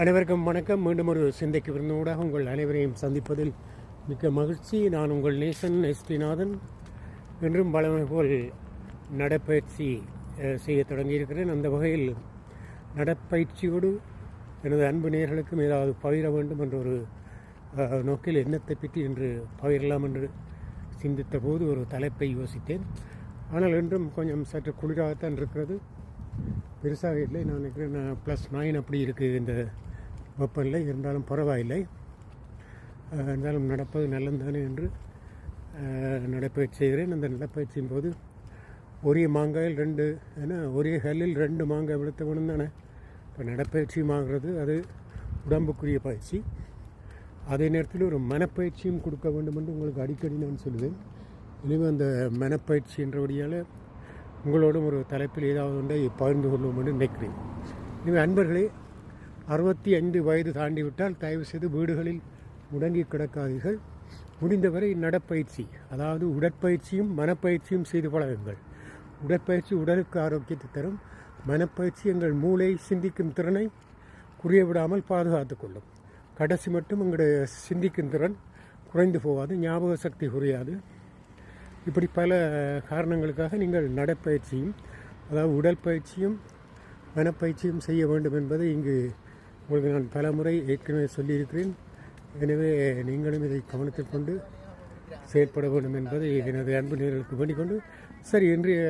அனைவருக்கும் வணக்கம். மீண்டும் ஒரு சிந்தைக்கு விருந்தூடாக உங்கள் அனைவரையும் சந்திப்பதில் மிக்க மகிழ்ச்சி. நான் உங்கள் நேசன் எஸ்டிநாதன் என்றும் பலமை போல் நடைப்பயிற்சி செய்ய தொடங்கியிருக்கிறேன். அந்த வகையில் நடப்பயிற்சியோடு எனது அன்பு நேர்களுக்கும் ஏதாவது பகிர வேண்டும் என்ற ஒரு நோக்கில் எண்ணத்தை பற்றி இன்று பகிரலாம் என்று சிந்தித்த போது ஒரு தலைப்பை யோசித்தேன். ஆனால் இன்றும் கொஞ்சம் சற்று குளிராகத்தான் இருக்கிறது. பெருசாக இல்லை. நான் நினைக்கிறேன் நான் ப்ளஸ் நைன் அப்படி இருக்குது இந்த வெப்பநிலை. இருந்தாலும் பரவாயில்லை. இருந்தாலும் நடப்பது நல்லதுதானே என்று நடைப்பயிற்சி செய்கிறேன். அந்த நடைப்பயிற்சியின் போது ஒரே மாங்காயில் ரெண்டு ஏன்னா ஒரே கல்லில் ரெண்டு மாங்காய் விழுத்த வேணும் தானே. இப்போ நடைப்பயிற்சியும் ஆகிறது. அது உடம்புக்குரிய பயிற்சி. அதே நேரத்தில் ஒரு மனப்பயிற்சியும் கொடுக்க வேண்டும் என்று உங்களுக்கு அடிக்கடி நான் சொல்லுவேன் எனவே அந்த மனப்பயிற்சி என்றபடியால் உங்களோடும் ஒரு தலைப்பில் ஏதாவது ஒன்றை பகிர்ந்து கொள்வோம் என்று நினைக்கிறேன். எனவே அன்பர்களே அறுபத்தி ஐந்து வயது தாண்டிவிட்டால் தயவு செய்து வீடுகளில் முடங்கி கிடக்காதீர்கள். முடிந்தவரை நடப்பயிற்சி அதாவது உடற்பயிற்சியும் மனப்பயிற்சியும் செய்து பழகுங்கள். உடற்பயிற்சி உடலுக்கு ஆரோக்கியத்தை தரும். மனப்பயிற்சி எங்கள் மூளை சிந்திக்கும் திறனை குறைய விடாமல் பாதுகாத்து கொள்ளும். கடைசி மட்டும் எங்களுடைய சிந்திக்கும் திறன் குறைந்து போகாது ஞாபக சக்தி குறையாது. இப்படி பல காரணங்களுக்காக நீங்கள் நடைப்பயிற்சியும் அதாவது உடற்பயிற்சியும் மனப்பயிற்சியும் செய்ய வேண்டும் என்பதை இங்கு உங்களுக்கு நான் பல முறை ஏற்கனவே சொல்லியிருக்கிறேன். எனவே நீங்களும் இதை கவனத்தில் கொண்டு செயல்பட வேண்டும் என்பதை எனது அன்பு நேர்களுக்கு வேண்டிக்கொண்டு சரி இன்றைய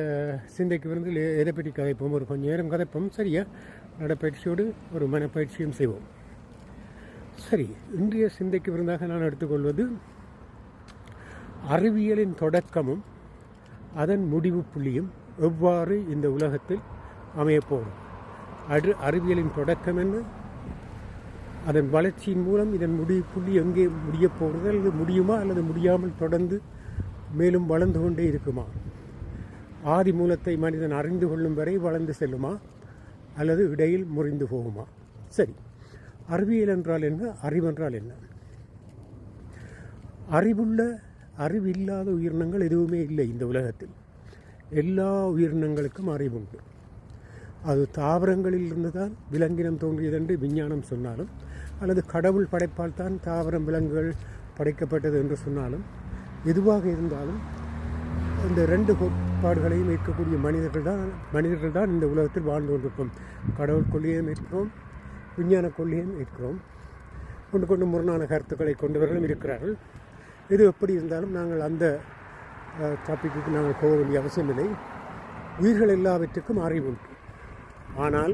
சிந்தைக்கு வந்து எதை பற்றி கதைப்போம்? ஒரு கொஞ்சம் நேரம் கதைப்போம் சரியா? நடைப்பயிற்சியோடு ஒரு மனப்பயிற்சியும் செய்வோம். சரி இன்றைய சிந்தைக்கு விருந்தாக நான் எடுத்துக்கொள்வது அறிவியலின் தொடக்கமும் அதன் முடிவு புள்ளியும் எவ்வாறு இந்த உலகத்தில் அமையப்போகும் அடு அறிவியலின் தொடக்கம் என்ன? அதன் வளர்ச்சியின் மூலம் இதன் முடிவு புள்ளி எங்கே முடியப் போகிறது? அல்லது முடியுமா? அல்லது முடியாமல் தொடர்ந்து மேலும் வளர்ந்து கொண்டே இருக்குமா? ஆதி மூலத்தை மனிதன் அறிந்து கொள்ளும் வரை வளர்ந்து செல்லுமா? அல்லது இடையில் முறிந்து போகுமா? சரி. அறிவியல் என்றால் என்ன? அறிவென்றால் என்ன? அறிவுள்ள அறிவில்லாத உயிரினங்கள் எதுவுமே இல்லை இந்த உலகத்தில். எல்லா உயிரினங்களுக்கும் அறிவுண்டு அது தாவரங்களில் இருந்து தான் விலங்கினம் தோன்றியதென்று விஞ்ஞானம் சொன்னாலும் அல்லது கடவுள் படைப்பால் தான் தாவரம் விலங்குகள் படைக்கப்பட்டது என்று சொன்னாலும் எதுவாக இருந்தாலும் இந்த ரெண்டு கோட்பாடுகளையும் ஏற்கக்கூடிய மனிதர்கள் தான் மனிதர்கள் தான் இந்த உலகத்தில் வாழ்ந்து கொண்டிருக்கோம். கடவுள் கொள்கையும் இருக்கிறோம் விஞ்ஞான கொள்கையும் இருக்கிறோம் கொண்டு கொண்டு முரணான கருத்துக்களை கொண்டவர்களும் இருக்கிறார்கள். எது எப்படி இருந்தாலும் நாங்கள் அந்த டாப்பிக்கு நாங்கள் போக வேண்டிய அவசியமில்லை உயிர்கள் எல்லாவற்றுக்கும் அறிவு உண்டு. ஆனால்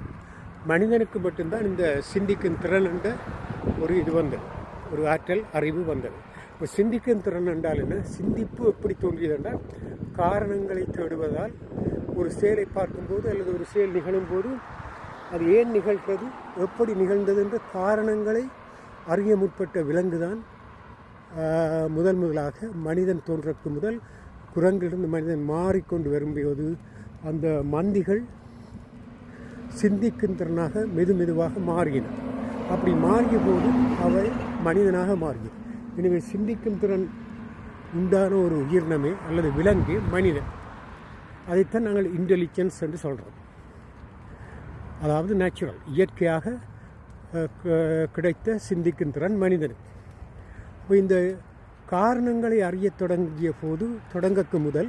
மனிதனுக்கு மட்டும்தான் இந்த சிந்திக்கும் திறன் என்ற ஒரு இது வந்தது. ஒரு ஆற்றல் அறிவு வந்தது. இப்போ சிந்திக்கும் திறன் என்றால் என்ன? சிந்திப்பு எப்படி தோன்றியது என்றால் காரணங்களை தேடுவதால் ஒரு செயலை பார்க்கும்போது அல்லது ஒரு செயல் நிகழும் போது அது ஏன் நிகழ்கிறது? எப்படி நிகழ்ந்தது என்ற காரணங்களை அறிய முற்பட்ட விலங்குதான் தான் முதல் முதலாக மனிதன் தோன்றக்கு முதல் குரங்கிலிருந்து மனிதன் மாறிக்கொண்டு வரும்போது அந்த மந்திகள் சிந்திக்கும் திறனாக மெது மெதுவாக மாறின. அப்படி மாறிய போது அவை மனிதனாக மாறியது எனவே சிந்திக்கும் திறன் உண்டான ஒரு உயிரினமே அல்லது விலங்கு மனிதன். அதைத்தான் நாங்கள் இன்டெலிஜென்ஸ் என்று சொல்கிறோம் அதாவது நேச்சுரல் இயற்கையாக கிடைத்த சிந்திக்கும் திறன் மனிதனுக்கு இப்போ இந்த காரணங்களை அறியத் தொடங்கிய போது தொடங்கக்கு முதல்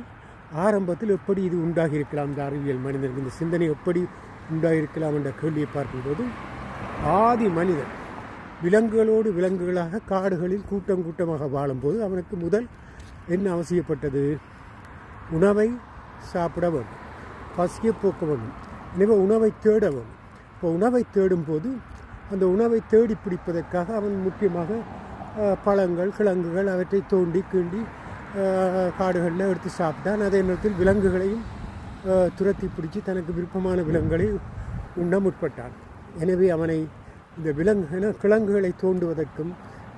ஆரம்பத்தில் எப்படி இது உண்டாகி இருக்கலாம் இந்த அறிவியல் மனிதனுக்கு இந்த சிந்தனை எப்படி உண்டாகியிருக்கலாம் என்ற கேள்வியை பார்க்கும்போது ஆதி மனிதன் விலங்குகளோடு விலங்குகளாக காடுகளில் கூட்டம் கூட்டமாக வாழும்போது அவனுக்கு முதல் என்ன அவசியப்பட்டது? உணவை சாப்பிட வேண்டும் பசியை போக்க வேண்டும். எனவே உணவை தேட வேண்டும். இப்போ உணவை தேடும்போது அந்த உணவை தேடி பிடிப்பதற்காக அவன் முக்கியமாக பழங்கள் கிழங்குகள் அவற்றை தோண்டி கீண்டி காடுகளில் எடுத்து சாப்பிட்டான். அதே நேரத்தில் விலங்குகளையும் துரத்தி பிடிச்சி தனக்கு விருப்பமான விலங்குகளை உண்ண முற்பட்டான். எனவே அவனை இந்த விலங்கு கிழங்குகளை தோண்டுவதற்கும்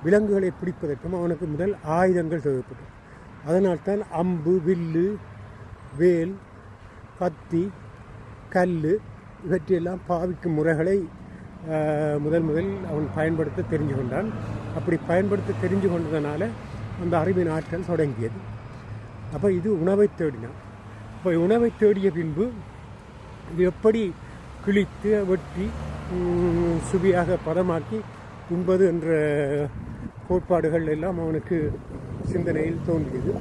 விலங்குகளை பிடிப்பதற்கும் அவனுக்கு முதல் ஆயுதங்கள் தேவைப்படும் அதனால்தான் அம்பு வில்லு வேல் கத்தி கல் இவற்றையெல்லாம் பாவிக்கும் முறைகளை முதல் முதல் அவன் பயன்படுத்த தெரிஞ்சு கொண்டான் அப்படி பயன்படுத்த தெரிஞ்சு கொண்டதுனால அந்த அறிவின் ஆற்றல் தொடங்கியது. அப்போ இது உணவை தேடினான் இப்போ உணவை தேடிய பின்பு இது எப்படி கிழித்து வெட்டி சுவையாக பதமாக்கி உண்பது என்ற கோட்பாடுகள் எல்லாம் அவனுக்கு சிந்தனையில் தோன்றியது.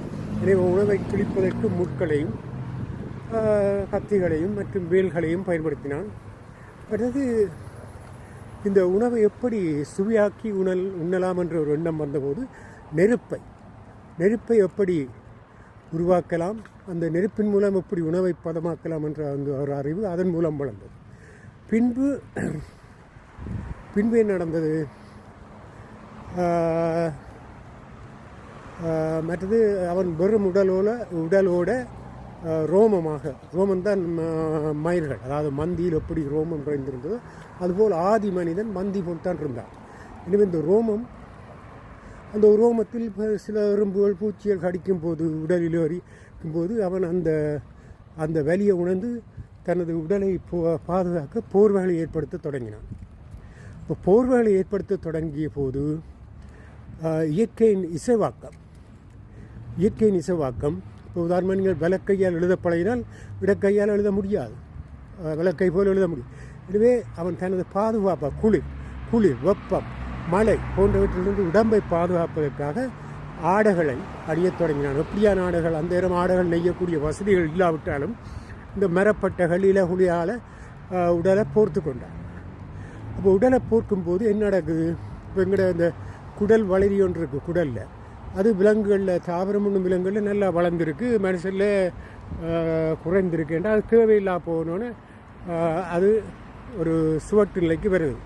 எனவே உணவை கிழிப்பதற்கு முட்களையும் கத்திகளையும் மற்றும் வேல்களையும் பயன்படுத்தினான். அடுத்தது இந்த உணவை எப்படி சுவையாக்கி உணல் உண்ணலாம் என்ற ஒரு எண்ணம் வந்தபோது நெருப்பை நெருப்பை எப்படி உருவாக்கலாம் அந்த நெருப்பின் மூலம் எப்படி உணவை பதமாக்கலாம் என்ற அந்த ஒரு அறிவு அதன் மூலம் வளர்ந்தது. பின்பு பின்பு என்ன நடந்தது? மற்றது அவன் வெறும் உடலோட உடலோட ரோமமாக ரோமன் தான் மயிர்கள் அதாவது மந்தியில் எப்படி ரோமம் நிறைந்திருந்ததோ அதுபோல் ஆதி மனிதன் மந்தி போல் தான் இருந்தான். எனவே இந்த ரோமம் அந்த ரோமத்தில் சில எறும்புகள் பூச்சிகள் கடிக்கும் போது உடலில் அரிக்கும் போது அவன் அந்த அந்த வலியை உணர்ந்து தனது உடலை போ- பாதுகாக்க போர்வைகளை ஏற்படுத்த தொடங்கினான். இப்போ போர்வைகளை ஏற்படுத்த தொடங்கிய போது இயற்கையின் இசைவாக்கம் இயற்கையின் இசைவாக்கம் இப்போ உதாரணமாக நீங்கள் விளக்கையால் எழுத பழகினால் இடக்கையால் எழுத முடியாது. விளக்கை போல் எழுத முடியும். எனவே அவன் தனது பாதுகாப்பை குளிர் குளிர் வெப்பம் மழை போன்றவற்றிலிருந்து உடம்பை பாதுகாப்பதற்காக ஆடைகளை அணியத் தொடங்கினான். எப்படியான ஆடைகள்? அந்த நேரம் ஆடைகள் நெய்யக்கூடிய வசதிகள் இல்லாவிட்டாலும் இந்த மரப்பட்டைகள் இலகுலியால் உடலை போர்த்து கொண்டான். அப்போ உடலை போர்க்கும்போது என்ன நடக்குது? இப்போ எங்கட இந்த குடல் வளரி ஒன்று இருக்குது குடலில். அது விலங்குகளில் தாவரம் ஒன்றும் விலங்குகளில் நல்லா வளர்ந்துருக்கு. மனுஷனில் குறைந்திருக்கு. என்றால் அது தேவையில்லா போகணுன்னு அது ஒரு சுவட்டு நிலைக்கு வருது.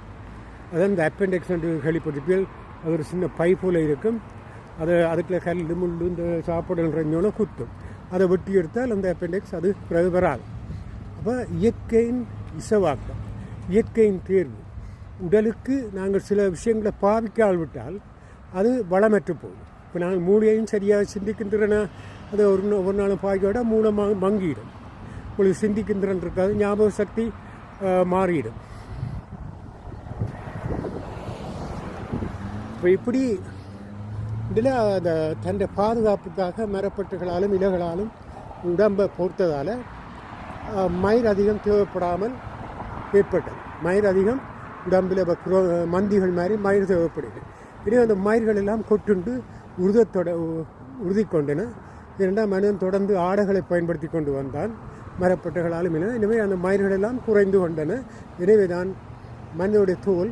அதான் இந்த அப்பெண்டிக்ஸ் என்று கேள்விப்பட்டிருப்பீர்கள். அது ஒரு சின்ன பை போல் இருக்கும். அது அதுக்குள்ள கல் முள் இந்த சாப்பாடு இறங்கியோன்னு குத்தும். அதை வெட்டி எடுத்தால் அந்த அப்பெண்டிக்ஸ் அது பிறகு வராது. அப்போ இயற்கையின் இசவாக்கம் இயற்கையின் தேர்வு. உடலுக்கு நாங்கள் சில விஷயங்களை பாவிக்கால் விட்டால் அது வளமற்று போகும். இப்போ நாங்கள் மூளையையும் சரியாக சிந்திக்கின்றன. அது ஒரு ஒரு நாளும் பாய்க்கோட மூளை மங்கிடும். உங்களுக்கு சிந்திக்கின்றன் இருக்காது ஞாபக சக்தி மாறிடும். இப்போ இப்படி இதில் அந்த தன் பாதுகாப்புக்காக மரப்பட்டுகளாலும் இலைகளாலும் உடம்பை பொறுத்ததால் மயிர் அதிகம் தேவைப்படாமல் ஏற்பட்டது. மயிர் அதிகம் உடம்பில் குரோ மந்திகள் மாதிரி மயிர் தேவைப்படுது. இனி அந்த மயிர்கள் எல்லாம் கொட்டுண்டு உருதத்தொட உறுதி கொண்டன இரண்டாம் மனிதன் தொடர்ந்து ஆடைகளை பயன்படுத்தி கொண்டு வந்தான். மரப்பட்டைகளாலும் இல்லை எனவே அந்த மயிர்கள் எல்லாம் குறைந்து கொண்டன. எனவே தான் மனிதனுடைய தோல்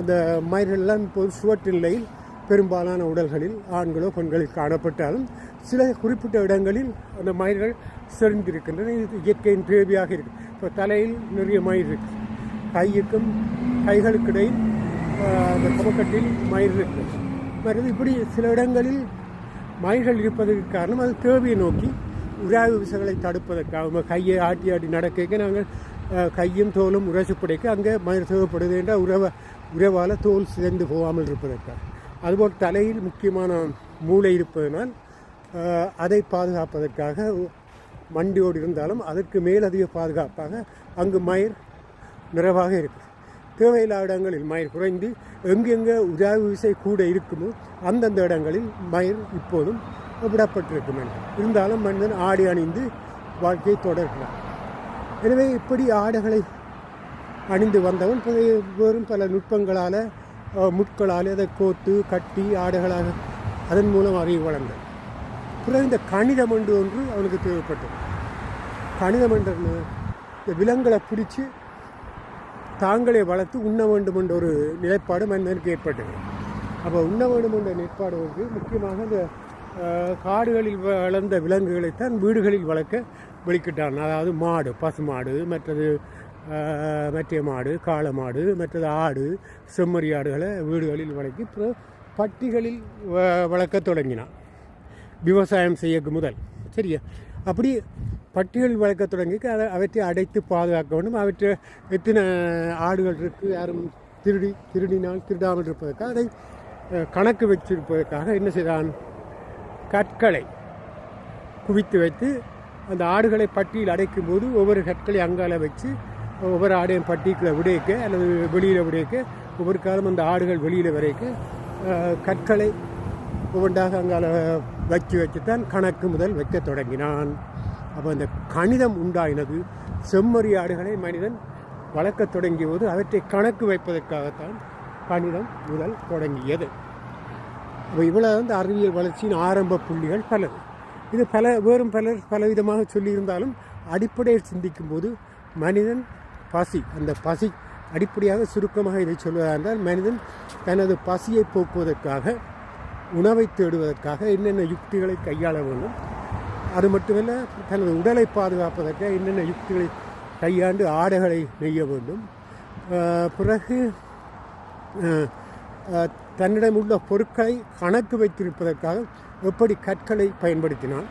அந்த மயிர்கள் எல்லாம் இப்போது சுவற்று நிலையில் பெரும்பாலான உடல்களில் ஆண்களோ பெண்களில் காணப்பட்டாலும் சில குறிப்பிட்ட இடங்களில் அந்த மயிர்கள் செறிந்திருக்கின்றன. இது இயற்கையின் தேவையாக இருக்கு. இப்போ தலையில் நிறைய மயிர் இருக்கு. கையுக்கும் கைகளுக்கிடையில் அந்த கமக்கட்டில் மயிர் இருக்குது வருது. இப்படி சில இடங்களில் மயிர்கள் இருப்பதற்கு காரணம் அது தேவையை நோக்கி உராய்வு விசைகளை தடுப்பதற்காக கையை ஆட்டி ஆட்டி நடக்க நாங்கள் கையும் தோலும் உரசி பிடிக்க அங்கே மயிர் தேவைப்படுது என்றால் உறவ உறவால் தோல் சிதைந்து போகாமல் இருப்பதற்காக. அதுபோல் தலையில் முக்கியமான மூளை இருப்பதனால் அதை பாதுகாப்பதற்காக மண்டியோடு இருந்தாலும் அதற்கு மேலதிக பாதுகாப்பாக அங்கு மயிர் நிறைவாக இருக்கும் தேவையில்லாத இடங்களில் மயிர் குறைந்து எங்கெங்கே உராய்வு விசை கூட இருக்குமோ அந்தந்த இடங்களில் மயிர் இப்போதும் விடப்பட்டிருக்கும் என்று. இருந்தாலும் மனிதன் ஆடை அணிந்து வாழ்க்கையை தொடர்கிறான். எனவே இப்படி ஆடைகளை அணிந்து வந்தவன் பிறகு வெறும் பல நுட்பங்களால் முட்களால் அதை கோத்து கட்டி ஆடைகளாக அதன் மூலம் அறிவு வளர்ந்தான். பிறகு இந்த கணிதம் என்று ஒன்று அவனுக்கு தேவைப்பட்டது. கணிதம் என்ற இந்த விலங்குகளை பிடிச்சி தாங்களே வளர்த்து உண்ண வேண்டும் என்ற ஒரு நிலைப்பாடு மனிதனுக்கு ஏற்பட்டது. அப்போ உண்ண வேண்டும் என்ற நிலைப்பாடு வந்து முக்கியமாக இந்த காடுகளில் வளர்ந்த விலங்குகளைத்தான் வீடுகளில் வளர்க்க வெளிக்கிட்டான். அதாவது மாடு பசு மாடு மற்றது அஹ், மற்ற மாடு காளை மாடு மற்றது ஆடு செம்மறி ஆடுகளை வீடுகளில் வளர்க்கி அப்புறம் பட்டிகளில் வ- வளர்க்க தொடங்கினான். விவசாயம் செய்ய முதல். சரியா? அப்படி பட்டியல் வளர்க்க தொடங்கி அதை அவற்றை அடைத்து பாதுகாக்க வேண்டும். அவற்றை எத்தனை ஆடுகள் இருக்குது யாரும் திருடி திருடினால் திருடாமல் இருப்பதற்காக அதை கணக்கு வச்சிருப்பதற்காக என்ன செய்தான்? கற்களை குவித்து வைத்து அந்த ஆடுகளை பட்டியில் அடைக்கும் போது ஒவ்வொரு கற்களை அங்கால வச்சு ஒவ்வொரு ஆடையும் பட்டிக்குள்ள விடைக்க அல்லது வெளியில் விடைக்க ஒவ்வொரு காலம் அந்த ஆடுகள் வெளியில் வரைக்க கற்களை ஒவ்வொன்றாக அங்கால வச்சு வச்சுத்தான் கணக்கு முதல் வைக்க தொடங்கினான். அப்போ அந்த கணிதம் உண்டாயினது. செம்மறி ஆடுகளை மனிதன் வளர்க்கத் தொடங்கிய போது அவற்றை கணக்கு வைப்பதற்காகத்தான் கணிதம் முதல் தொடங்கியது. அப்போ இவ்வளோ வந்து அறிவியல் வளர்ச்சியின் ஆரம்ப புள்ளிகள் பலது. இது பல வேறும் பலர் பலவிதமாக சொல்லியிருந்தாலும் அடிப்படையில் சிந்திக்கும்போது மனிதன் பசி அந்த பசி அடிப்படையாக சுருக்கமாக இதை சொல்வதாக இருந்தால் மனிதன் தனது பசியை போக்குவதற்காக உணவை தேடுவதற்காக என்னென்ன யுக்திகளை கையாள வேண்டும். அது மட்டுமல்ல தனது உடலை பாதுகாப்பதற்காக என்னென்ன யுக்திகளை கையாண்டு ஆடைகளை நெய்ய வேண்டும். பிறகு தன்னிடம் உள்ள பொருட்களை கணக்கு வைத்திருப்பதற்காக எப்படி கற்களை பயன்படுத்தினால்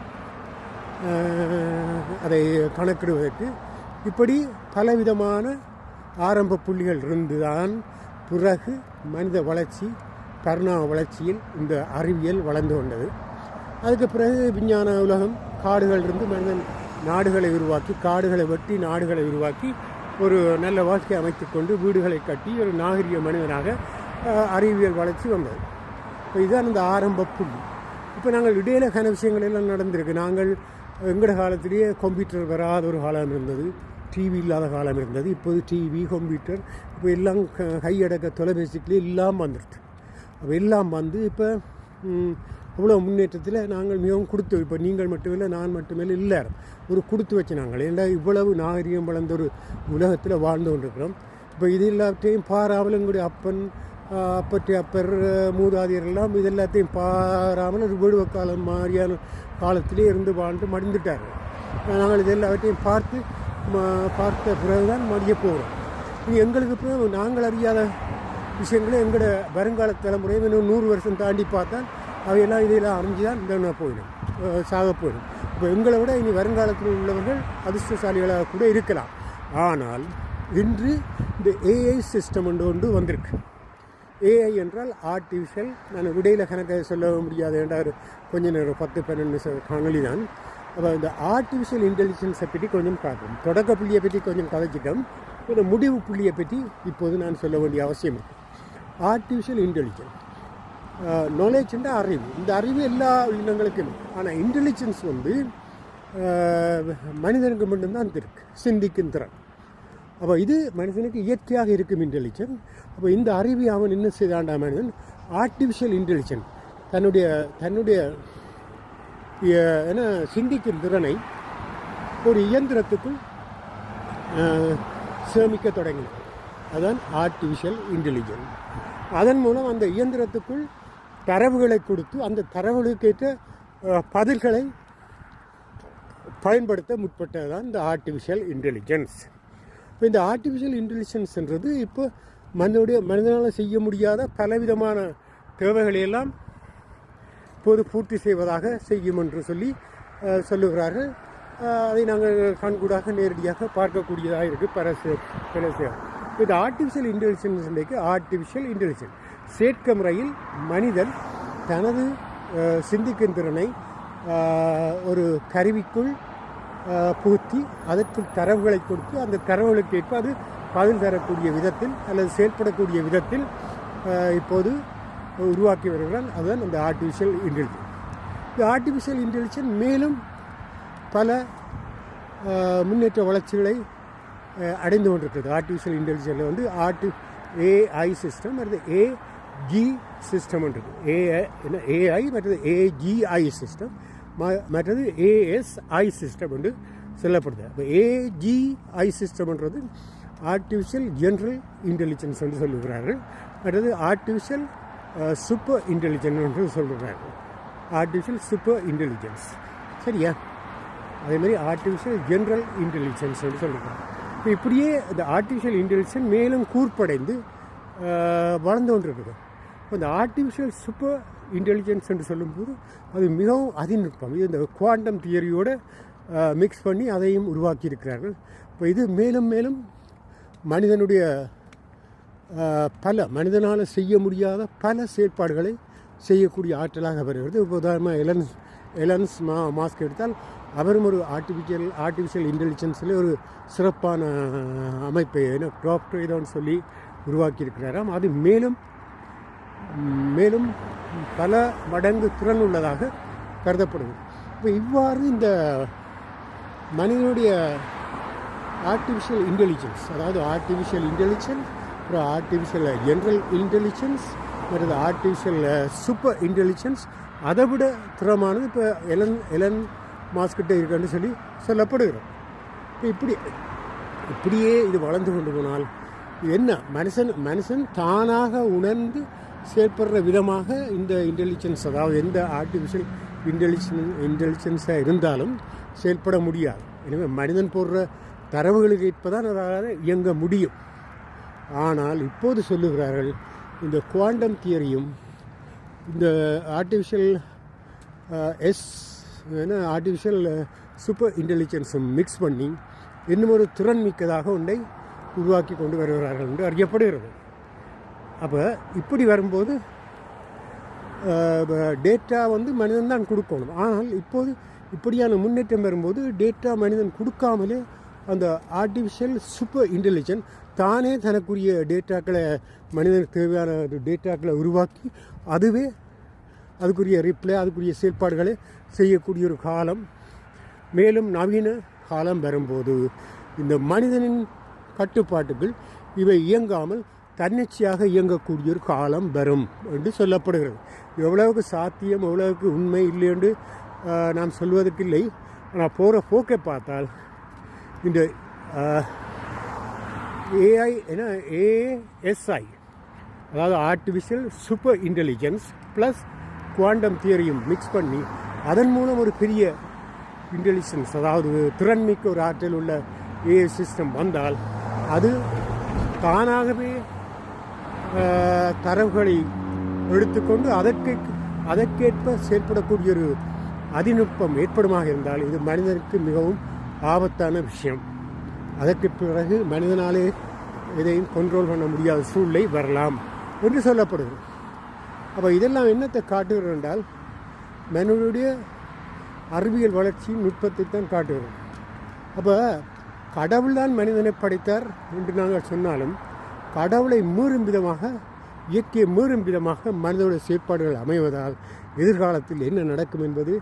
அதை கணக்கிடுவதற்கு இப்படி பலவிதமான ஆரம்ப புள்ளிகள் இருந்துதான் பிறகு மனித வளர்ச்சி கருணா வளர்ச்சியில் இந்த அறிவியல் வளர்ந்து கொண்டது. அதுக்கு பிறகு விஞ்ஞான உலகம் காடுகள் இருந்து மனிதன் நாடுகளை உருவாக்கி காடுகளை வெட்டி நாடுகளை உருவாக்கி ஒரு நல்ல வாழ்க்கை அமைத்து கொண்டு வீடுகளை கட்டி ஒரு நாகரிக மனிதனாக அறிவியல் வளர்ச்சி வந்தது. இப்போ இதுதான் இந்த ஆரம்ப புள்ளி. இப்போ நாங்கள் இடையில கன விஷயங்கள் எல்லாம் நடந்திருக்கு. நாங்கள் எங்கட காலத்திலேயே கம்ப்யூட்டர் வராத ஒரு காலம் இருந்தது. டிவி இல்லாத காலம் இருந்தது. இப்போது டிவி கம்ப்யூட்டர் இப்போ எல்லாம் க- கையடக்க தொலைபேசிக்கிலே எல்லாம் வந்துடுது அப்போ எல்லாம் வந்து இப்போ அவ்வளோ முன்னேற்றத்தில் நாங்கள் மிகவும் கொடுத்து இப்போ நீங்கள் மட்டுமில்லை நான் மட்டுமில்லை இல்லை ஒரு கொடுத்து வச்சு நாங்கள் ஏன்னா இவ்வளவு நாகரிகம் வளர்ந்த ஒரு உலகத்தில் வாழ்ந்து கொண்டிருக்கிறோம். இப்போ இது எல்லாத்தையும் பாராமல் எங்களுடைய அப்பன் அப்பற்றி அப்பர் மூதாதையர் எல்லாம் இது எல்லாத்தையும் பாராமல் ஒரு விடுவ காலம் மாதிரியான காலத்திலே இருந்து வாழ்ந்து மடிந்துட்டார் நாங்கள் இது எல்லாவற்றையும் பார்த்து ம- பார்த்த பிறகுதான் மடிய போகிறோம். எங்களுக்கு பிறகு நாங்கள் அறியாத விஷயங்களை எங்களோட வருங்கால தலைமுறையும் இன்னும் நூறு வருஷம் தாண்டி பார்த்தால் அவையெல்லாம் இதையெல்லாம் அறிஞ்சு தான் இந்த போயிடும். சாக போயிடும். இப்போ எங்களை விட இனி வருங்காலத்தில் உள்ளவர்கள் அதிர்ஷ்டசாலிகளாக கூட இருக்கலாம். ஆனால் இன்று இந்த ஏஐ சிஸ்டம் ஒன்று ஒன்று வந்திருக்கு. ஏஐ என்றால் ஆர்டிஃபிஷியல் நான் விடையில் கணக்கை சொல்ல முடியாது என்றால் கொஞ்ச நேரம் பத்து பன்னெண்டு காணொலி தான் அப்போ இந்த ஆர்டிஃபிஷியல் இன்டெலிஜென்ஸை பற்றி கொஞ்சம் பார்ப்போம். தொடக்க புள்ளியை பற்றி கொஞ்சம் கதைச்சிட்டோம். இந்த முடிவு புள்ளியை பற்றி இப்போது நான் சொல்ல வேண்டிய அவசியம் இருக்குது ஆர்டிஃபிஷியல் இன்டெலிஜென்ஸ் நாலேஜ்ன்ற அறிவு. இந்த அறிவு எல்லா இனங்களுக்கும் ஆனால் இன்டெலிஜென்ஸ் வந்து uh, மனிதனுக்கு மட்டும்தான் இருக்கு. சிந்திக்கும் திறன். அப்போ இது மனிதனுக்கு இயற்கையாக இருக்கும் இன்டெலிஜென்ஸ் அப்போ இந்த அறிவை அவன் என்ன செய்தாண்டா மனிதன்? ஆர்டிஃபிஷியல் இன்டெலிஜென்ஸ் தன்னுடைய தன்னுடைய என்ன சிந்திக்கும் திறனை ஒரு இயந்திரத்துக்குள் uh, சேமிக்க தொடங்கினான். அதுதான் ஆர்டிஃபிஷியல் இன்டெலிஜென்ஸ் அதன் மூலம் அந்த இயந்திரத்துக்குள் தரவுகளை கொடுத்து அந்த தரவுகளுக்கேற்ற பதில்களை பயன்படுத்த முற்பட்டது தான் இந்த ஆர்டிஃபிஷியல் இன்டெலிஜென்ஸ் இப்போ இந்த ஆர்டிஃபிஷியல் இன்டெலிஜென்ஸ்ன்றது இப்போ மனிதனுடைய மனிதனால் செய்ய முடியாத பலவிதமான தேவைகளை எல்லாம் இப்போது பூர்த்தி செய்வதாக செய்யும் என்று சொல்லி சொல்லுகிறார்கள். அதை நாங்கள் கண்கூடாக நேரடியாக பார்க்கக்கூடியதாக இருக்குது பரசு பரசு இந்த ஆர்டிஃபிஷியல் இன்டெலிஜென்ஸ் இன்றைக்கு ஆர்டிஃபிஷியல் இன்டெலிஜென்ஸ் சேர்க்க முறையில் மனிதன் தனது சிந்திக்கும் திறனை ஒரு கருவிக்குள் புகுத்தி அதற்கு தரவுகளை கொடுத்து அந்த தரவுகளுக்கு ஏற்ப அது பதில் தரக்கூடிய விதத்தில் அல்லது செயல்படக்கூடிய விதத்தில் இப்போது உருவாக்கி வருகிறான். அதுதான் அந்த ஆர்டிஃபிஷியல் இன்டெலிஜென்ஸ் இந்த ஆர்டிஃபிஷியல் இன்டெலிஜென்ஸ் மேலும் பல முன்னேற்ற வளர்ச்சிகளை அடைந்து கொண்டிருக்கிறது. ஆர்டிஃபிஷியல் இன்டெலிஜென்ஸில் வந்து ஆர்டி ஏஐ சிஸ்டம் அல்லது ஏஜி சிஸ்டம் இருக்குது ஏஐ என்ன ஏஐ மற்றது ஏஜிஐ சிஸ்டம் மற்றது ஏஎஸ்ஐ சிஸ்டம் என்று சொல்லப்படுது. அப்போ ஏஜிஐ சிஸ்டம்ன்றது ஆர்டிஃபிஷியல் ஜென்ரல் இன்டெலிஜென்ஸ் என்று சொல்லுகிறார்கள். மற்றது ஆர்டிஃபிஷியல் சூப்பர் இன்டெலிஜென்ஸ் என்று சொல்லுகிறார்கள். ஆர்டிஃபிஷியல் சூப்பர் இன்டெலிஜென்ஸ் சரியா? அதே மாதிரி ஆர்டிஃபிஷியல் ஜென்ரல் இன்டெலிஜென்ஸ் என்று சொல்லுகிறாங்க இப்போ இப்படியே இந்த ஆர்டிஃபிஷியல் இன்டெலிஜென்ஸ் மேலும் கூர்ப்படைந்து வளர்ந்து கொண்டிருக்குது. இப்போ இந்த ஆர்டிஃபிஷியல் சூப்பர் இன்டெலிஜென்ஸ் என்று சொல்லும்போது அது மிகவும் அதிநுட்பம். இது இந்த குவாண்டம் தியரியோடு மிக்ஸ் பண்ணி அதையும் உருவாக்கி இருக்கிறார்கள் இப்போ இது மேலும் மேலும் மனிதனுடைய பல மனிதனால் செய்ய முடியாத பல செயற்பாடுகளை செய்யக்கூடிய ஆற்றலாக வருகிறது. இப்போ உதாரணமாக எலன்ஸ் எலன்ஸ் மா மாஸ்க் எடுத்தால் அவரும் ஒரு ஆர்டிஃபிஷியல் ஆர்டிஃபிஷியல் இன்டெலிஜென்ஸில் ஒரு சிறப்பான அமைப்பை ஏன்னா டாக்டர் இதோன்னு சொல்லி உருவாக்கியிருக்கிறாராம். அது மேலும் மேலும் பல மடங்கு திறன் உள்ளதாக கருதப்படுது. இப்போ இவ்வாறு இந்த மனிதனுடைய ஆர்டிஃபிஷியல் இன்டெலிஜென்ஸ் அதாவது ஆர்டிஃபிஷியல் இன்டெலிஜென்ஸ் அப்புறம் ஆர்டிஃபிஷியல் ஜென்ரல் இன்டெலிஜென்ஸ் மற்றது ஆர்டிஃபிஷியல் சூப்பர் இன்டெலிஜென்ஸ் அதை விட திறமானது இப்போ எலன் எலன் மாஸ்கிட்ட இருக்கான்னு சொல்லி சொல்லப்படுகிறோம். இப்படி இப்படியே இது வளர்ந்து கொண்டு போனால் என்ன? மனுஷன் மனுஷன் தானாக உணர்ந்து செயற்படுற விதமாக இந்த இன்டெலிஜென்ஸ் அதாவது எந்த ஆர்டிஃபிஷியல் இன்டெலிஜென் இன்டெலிஜென்ஸாக இருந்தாலும் செயல்பட முடியாது. எனவே மனிதன் போடுற தரவுகளுக்கு இப்போதான் அதாவது இயங்க முடியும். ஆனால் இப்போது சொல்லுகிறார்கள் இந்த குவாண்டம் தியரியும் இந்த ஆர்டிஃபிஷியல் எஸ் என்ன ஆர்டிஃபிஷியல் சூப்பர் இன்டெலிஜென்ஸும் மிக்ஸ் பண்ணி இன்னும் ஒரு திறன் மிக்கதாக ஒன்றை உருவாக்கி கொண்டு வருகிறார்கள் என்று அறியப்படுகிறது. அப்போ இப்படி வரும்போது டேட்டா வந்து மனிதன் தான் கொடுக்கணும். ஆனால் இப்போது இப்படியான முன்னேற்றம் வரும்போது டேட்டா மனிதன் கொடுக்காமலே அந்த ஆர்டிஃபிஷியல் சூப்பர் இன்டெலிஜென்ட் தானே தனக்குரிய டேட்டாக்களை மனிதனுக்கு தேவையான டேட்டாக்களை உருவாக்கி அதுவே அதுக்குரிய ரிப்ளை அதுக்குரிய செயல்பாடுகளை செய்யக்கூடிய ஒரு காலம். மேலும் நவீன காலம் வரும்போது இந்த மனிதனின் கட்டுப்பாட்டுகள் இவை இயங்காமல் தன்னிச்சையாக இயங்கக்கூடிய ஒரு காலம் வரும் என்று சொல்லப்படுகிறது. எவ்வளவுக்கு சாத்தியம் எவ்வளவுக்கு உண்மை இல்லை என்று நாம் சொல்வதற்கு இல்லை ஆனால் போகிற போக்கை பார்த்தால் இந்த ஏஐ என்ன? ஏஎஸ்ஐ அதாவது artificial super intelligence plus quantum தியரியும் mix பண்ணி அதன் மூலம் ஒரு பெரிய இன்டெலிஜென்ஸ் அதாவது திறன்மிக்க ஒரு ஆற்றல் உள்ள ஏஐ சிஸ்டம் வந்தால் அது தானாகவே தரவுகளை எடுத்துக்கொண்டு அதற்கு அதற்கேற்ப செயல்படக்கூடிய ஒரு அதிநுட்பம் ஏற்படுமாக இருந்தால் இது மனிதனுக்கு மிகவும் ஆபத்தான விஷயம். அதற்கு பிறகு மனிதனாலே இதையும் கண்ட்ரோல் பண்ண முடியாத சூழ்நிலை வரலாம் என்று சொல்லப்படுகிறது. அப்போ இதெல்லாம் என்னத்தை காட்டுகிறோம் என்றால் மனிதனுடைய அறிவியல் வளர்ச்சி நுட்பத்தை தான் காட்டுகிறோம் அப்போ கடவுள்தான் மனிதனை படைத்தார் என்று நாங்கள் சொன்னாலும் கடவுளை மீறும் விதமாக இயற்கையை மீறும் விதமாக மனிதனுடைய செயற்பாடுகள் அமைவதால் எதிர்காலத்தில் என்ன நடக்கும் என்பது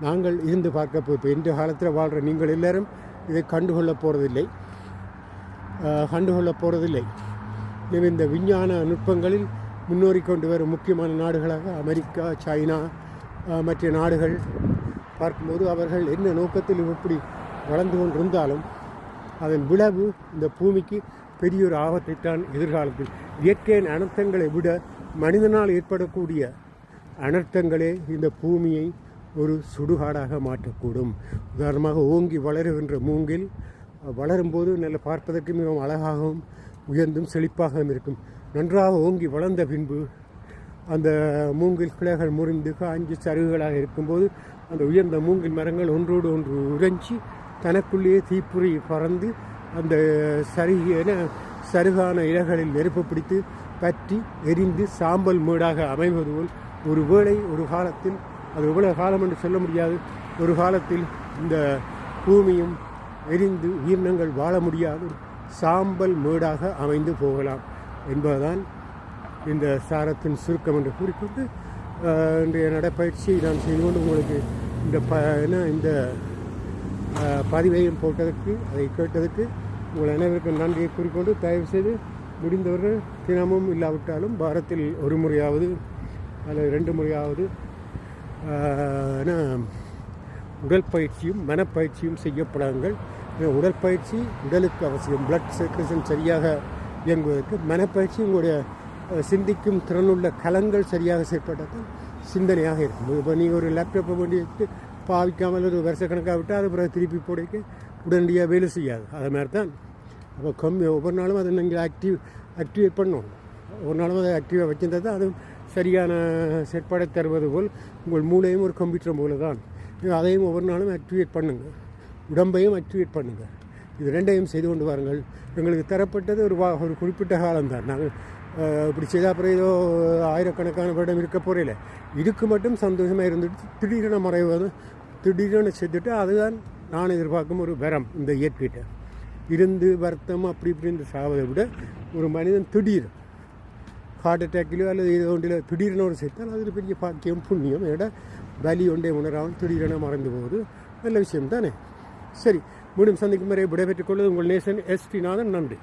நாங்கள் இருந்து பார்க்க போ இப்போ இந்த காலத்தில் வாழ்கிற நீங்கள் எல்லாரும் இதை கண்டுகொள்ள போகிறதில்லை கண்டுகொள்ள போகிறதில்லை எனவே இந்த விஞ்ஞான நுட்பங்களில் முன்னோறி கொண்டு வரும் முக்கியமான நாடுகளாக அமெரிக்கா சைனா மற்ற நாடுகள். பார்க்கும்போது அவர்கள் என்ன நோக்கத்தில் இப்படி வளர்ந்து கொண்டிருந்தாலும் அதன் விளைவு இந்த பூமிக்கு பெரிய ஒரு ஆபத்தைத்தான் எதிர்காலத்தில். இயற்கையின் அனர்த்தங்களை விட மனிதனால் ஏற்படக்கூடிய அனர்த்தங்களே இந்த பூமியை ஒரு சுடுகாடாக மாற்றக்கூடும். உதாரணமாக ஓங்கி வளருகின்ற மூங்கில் வளரும்போது நல்ல பார்ப்பதற்கு மிகவும் அழகாகவும் உயர்ந்தும் செழிப்பாகவும் இருக்கும். நன்றாக ஓங்கி வளர்ந்த பின்பு அந்த மூங்கில் கிளைகள் முறிந்து காஞ்சி சருகுகளாக இருக்கும்போது அந்த உயர்ந்த மூங்கில் மரங்கள் ஒன்றோடு ஒன்று உறைஞ்சி தனக்குள்ளேயே தீப்புரி பறந்து அந்த சருகியன சருகான இலைகளில் நெருப்பு பிடித்து பற்றி எரிந்து சாம்பல் மேடாக அமைவது போல் ஒரு வேளை ஒரு காலத்தில் அது எவ்வளவு காலம் என்று சொல்ல முடியாது ஒரு காலத்தில் இந்த பூமியும் எரிந்து உயிரினங்கள் வாழ முடியாது சாம்பல் மேடாக அமைந்து போகலாம். என்பதுதான் இந்த சாரத்தின் சுருக்கம் என்று கூறிக்கொண்டு இன்றைய நடைப்பயிற்சியை நான் செய்து கொண்டு உங்களுக்கு இந்த ப என்ன இந்த பதிவையும் போட்டதற்கு அதை கேட்டதற்கு உங்கள் அனைவருக்கும் நன்றியை கூறிக்கொண்டு தயவு செய்து முடிந்தவர்கள் தினமும் இல்லாவிட்டாலும் வாரத்தில் ஒரு முறையாவது அல்லது ரெண்டு முறையாவது என்ன உடற்பயிற்சியும் மனப்பயிற்சியும் செய்யப்படாங்கள் உடற்பயிற்சி உடலுக்கு அவசியம். பிளட் சர்க்குலேஷன் சரியாக இயங்குவதற்கு மனப்பயிற்சி உங்களுடைய சிந்திக்கும் திறனுள்ள கலங்கள் சரியாக செயற்பட்டால் சிந்தனையாக இருக்கும். இப்போ நீங்கள் ஒரு லேப்டாப்பை கொண்டு எடுத்து பாவிக்காமல் ஒரு வருஷக்கணக்காக விட்டால் அது பிறகு திருப்பி போடைக்கு உடனடியாக வேலை செய்யாது. அது மாதிரி தான் அப்போ கம்மி ஒவ்வொரு நாளும் அதை நீங்கள் ஆக்டிவ் ஆக்டிவேட் பண்ணணும். ஒரு நாளும் அதை ஆக்டிவாக வச்சிருந்தது தான் அது சரியான செயற்பாடை தருவது போல் உங்கள் மூளையும் ஒரு கம்ப்யூட்டர் போல தான். நீங்கள் அதையும் ஒவ்வொரு நாளும் ஆக்டிவேட் பண்ணுங்கள் உடம்பையும் ஆக்டிவேட் பண்ணுங்கள் இது ரெண்டையும் செய்து கொண்டு வாருங்கள். எங்களுக்கு தரப்பட்டது ஒரு வா ஒரு குறிப்பிட்ட காலம்தான். நாங்கள் இப்படி செய்தால் அப்புறம் ஏதோ ஆயிரக்கணக்கான வருடம் இருக்க போகிறேல இதுக்கு மட்டும் சந்தோஷமாக இருந்துட்டு திடீரென மறைவது திடீரென செய்துட்டு அதுதான் நான் எதிர்பார்க்கும் ஒரு வரம் இந்த இயற்கையிட்ட. இருந்து வருத்தம் அப்படி இப்படின்னு சாவதை விட ஒரு மனிதன் திடீர் ஹார்ட் அட்டாக்கிலோ அல்லது ஏதோ ஒன்றில் திடீரென ஒரு அது ஒரு பெரிய பாக்கியம் புண்ணியம் என்னோட வலி ஒன்றே உணராமல் திடீரென மறந்து போகுது நல்ல விஷயம் தானே? சரி மீண்டும் சந்திக்கும் வரை விடைபெற்றுக் கொள்வது உங்கள் நேசன் எஸ் டி நாதன். நன்றி.